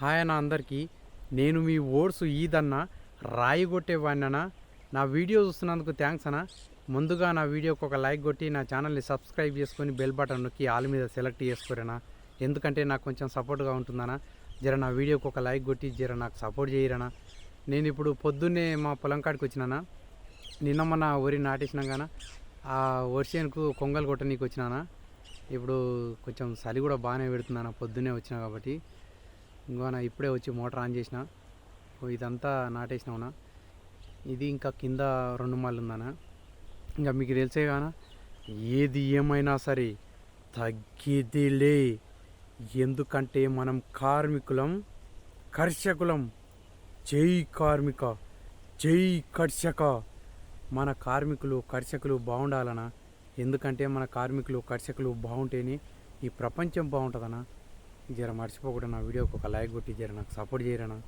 Hi అన్న అందరికీ. నేను మీ ఓట్స్ ఈదన్న రాయి కొట్టేవాడినన్నా నా వీడియో చూస్తున్నందుకు థ్యాంక్స్ అన్న. ముందుగా నా వీడియోకి ఒక లైక్ కొట్టి నా ఛానల్ని సబ్స్క్రైబ్ చేసుకొని బెల్ బటన్ నొక్కి ఆల్ మీద సెలెక్ట్ చేసుకోరేనా ఎందుకంటే నాకు కొంచెం సపోర్ట్గా ఉంటుందన్నా. జర నా వీడియోకి ఒక లైక్ కొట్టి జర నాకు సపోర్ట్ చేయరనా నేను ఇప్పుడు పొద్దున్నే మా పొలం కాడికి వచ్చినానా నిన్న మన వరి నాటేసినాం గాన ఆ వర్షానికి కొంగలు కొట్టనీకి వచ్చినానా ఇప్పుడు కొంచెం చలి కూడా బాగానే పెడుతుందన్న పొద్దున్నే వచ్చినా కాబట్టి. ఇంకోనా ఇప్పుడే వచ్చి మోటార్ ఆన్ చేసిన. ఓ ఇదంతా నాటేసినావునా ఇది ఇంకా కింద రెండు మాలు ఉందనా ఇంకా మీకు తెలిసే గానా ఏది ఏమైనా సరే తగ్గేదిలే. ఎందుకంటే మనం కార్మికులం కర్షకులం. జై కార్మిక జై కర్షక. మన కార్మికులు కర్షకులు బాగుండాలనా ఎందుకంటే మన కార్మికులు కర్షకులు బాగుంటేనే ఈ ప్రపంచం బాగుంటుందనా జర మర్చిపోకుండా నా వీడియోకి ఒక లైక్ కొట్టి జర నాకు సపోర్ట్ చేయరనా